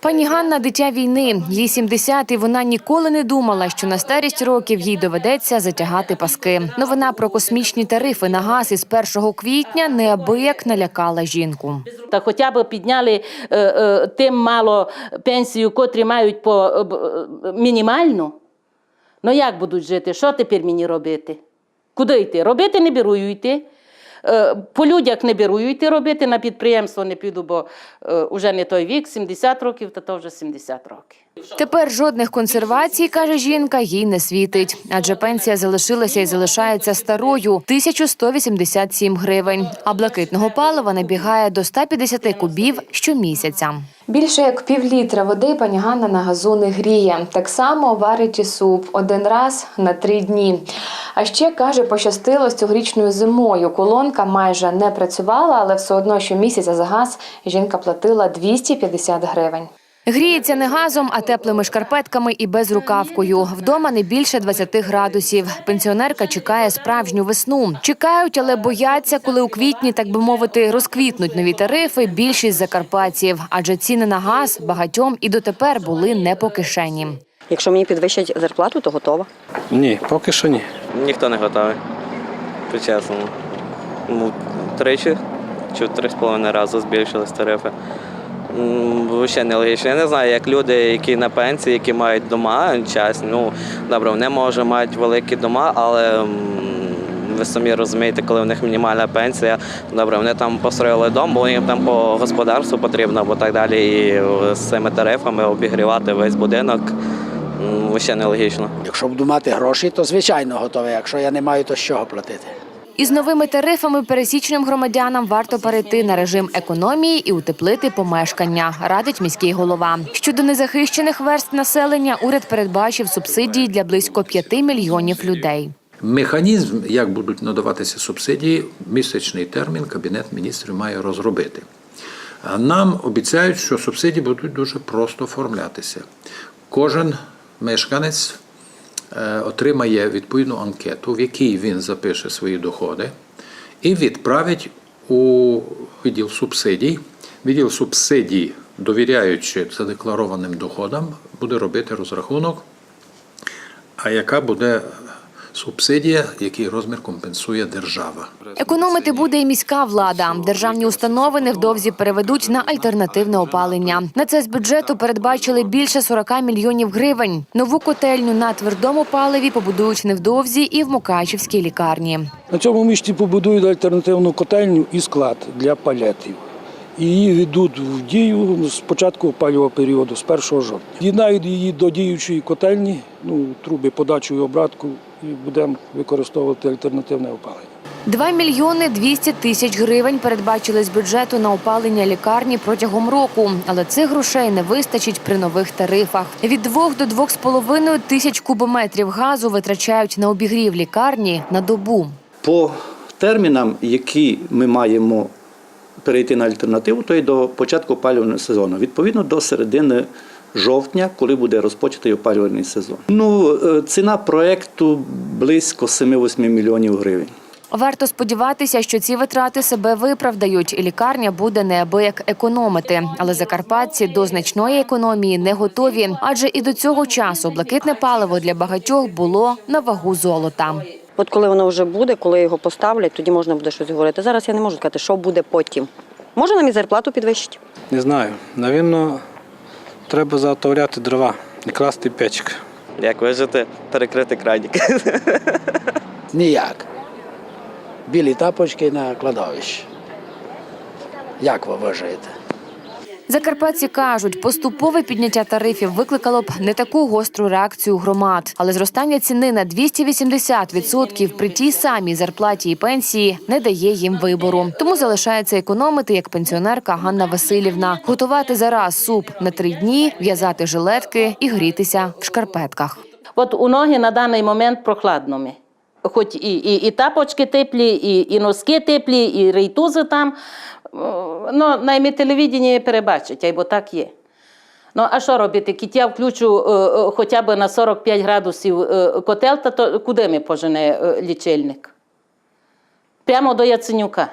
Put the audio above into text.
Пані Ганна дитя війни. Їй 70, і вона ніколи не думала, що на старість років їй доведеться затягати паски. Новина про космічні тарифи на газ із 1 квітня неабияк налякала жінку. Та хоча б підняли е, е, тим мало пенсію, котрі мають по е, е, мінімальну. Ну як будуть жити? Що тепер мені робити? Куди йти? Робити не беру йти. Е, По людях не беру йти робити, на підприємство не піду, бо е, вже не той вік, 70 років, та то вже 70 років. Тепер жодних консервацій, каже жінка, їй не світить, адже пенсія залишилася і залишається старою 1187 гривень. А блакитного палива набігає до 150 кубів щомісяця. Більше як півлітра води пані Ганна на газу не гріє. Так само варить і суп один раз на три дні. А ще каже, пощастило з цьогорічною зимою. Колонка майже не працювала, але все одно щомісяця за газ жінка платила 250 гривень. Гріється не газом, а теплими шкарпетками і безрукавкою. Вдома не більше 20 градусів. Пенсіонерка чекає справжню весну. Чекають, але бояться, коли у квітні, так би мовити, розквітнуть нові тарифи. Більшість закарпатців, адже ціни на газ багатьом і дотепер були не по кишені. Якщо мені підвищать зарплату, то готова. Ні, поки що ні. Ніхто не готовий. По-чесному. Ну, тричі чи три з половиною рази збільшились тарифи. Взагалі нелогічно. Я не знаю, як люди, які на пенсії, які мають дома, часть, ну добре, вони може мають великі дома, але ви самі розумієте, коли в них мінімальна пенсія, добре, вони там построїли дом, бо їм там по господарству потрібно, або так далі. І з цими тарифами обігрівати весь будинок. Взагалі нелогічно. Якщо буду мати гроші, то звичайно готовий. Якщо я не маю, то з чого платити? Із новими тарифами пересічним громадянам варто перейти на режим економії і утеплити помешкання, радить міський голова. Щодо незахищених верств населення, уряд передбачив субсидії для близько 5 мільйонів людей. Механізм, як будуть надаватися субсидії, місячний термін Кабінет міністрів має розробити. Нам обіцяють, що субсидії будуть дуже просто оформлятися. Кожен мешканець отримає відповідну анкету, в якій він запише свої доходи, і відправить у відділ субсидій. Відділ субсидій, довіряючи задекларованим доходам, буде робити розрахунок а яка буде субсидія, який розмір компенсує держава? Економити буде і міська влада. Державні установи невдовзі переведуть на альтернативне опалення. На це з бюджету передбачили більше 40 мільйонів гривень. Нову котельню на твердому паливі побудують невдовзі і в Мукачівській лікарні. На цьому місці побудують альтернативну котельню і склад для палетів. Її ведуть в дію з початку опалювального періоду, з 1 жовтня. Єднають її до діючої котельні, ну, труби подачу і обратку, і будемо використовувати альтернативне опалення. 2 мільйони 200 тисяч гривень передбачили з бюджету на опалення лікарні протягом року, але цих грошей не вистачить при нових тарифах. Від 2 до 2,5 тисяч кубометрів газу витрачають на обігрів лікарні на добу. По термінам, які ми маємо перейти на альтернативу, то й до початку опалювального сезону, відповідно до середини жовтня, коли буде розпочатий опалювальний сезон. Ну, е, ціна проекту близько 7-8 мільйонів гривень. Варто сподіватися, що ці витрати себе виправдають, і лікарня буде неабияк економити. Але закарпатці до значної економії не готові, адже і до цього часу блакитне паливо для багатьох було на вагу золота. От коли воно вже буде, коли його поставлять, тоді можна буде щось говорити. Зараз я не можу сказати, що буде потім. Може нам і зарплату підвищить? Не знаю. Навірно, треба заготовляти дрова і класти печик. Як вижити, перекрити кранік. Ніяк. Білі тапочки на кладовищі. Як ви вважаєте? Закарпатці кажуть, поступове підняття тарифів викликало б не таку гостру реакцію громад, але зростання ціни на 280% при тій самій зарплаті і пенсії не дає їм вибору. Тому залишається економити як пенсіонерка Ганна Васильівна, готувати зараз суп на три дні, в'язати жилетки і грітися в шкарпетках. От у ноги на даний момент прохладно ми. Хоч і, і, і тапочки теплі, і, і носки теплі, і рейтузи там. Ну, наймі телевідені перебачить, або бо так є. Ну, а що робити? Кіт я включу е, е, хоча б на 45 градусів е, котел, та то куди ми пожене лічильник? Прямо до Яценюка.